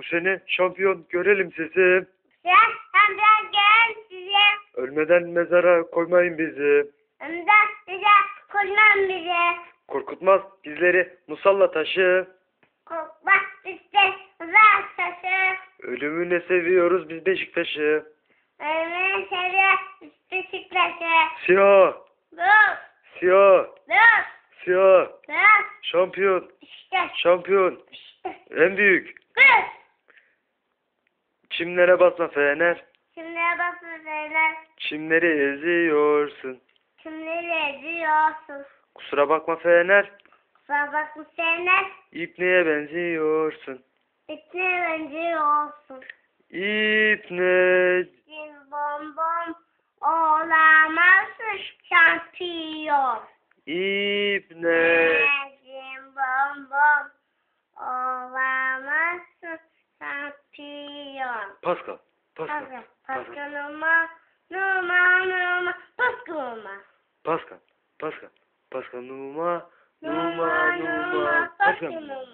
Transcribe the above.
Bu sene şampiyon görelim sizi. Sen hem gel size. Ölmeden mezara koymayın bizi. Önden size koymam bize. Korkutmaz bizleri musalla taşı. Korkmaz işte uzak taşı. Ölümü ne seviyoruz biz Beşiktaş'ı. Ölümünü seviyor Beşiktaş'ı. Siyah, Dur, siyah, dur, siyah. dur. Şampiyon, İşte, şampiyon. işte. En büyük. Dur. Çimlere basma Fener. Şimdi bakın söyler. Çimleri eziyorsun. Kimleri ediyorsun? Kusura bakma Fener. Kusura bakma söyler. İpneye benziyorsun. İçine benziyorsun. İpne. Cim bom bom olamazsın şampiyon. İpne. Şampiyon. Pascal. Pascal. Pascal, Pascal numa, numa, numa, Pascal numa. Pascal. Pascal. Pascal Numa. Numa. Numa. Pascal numa.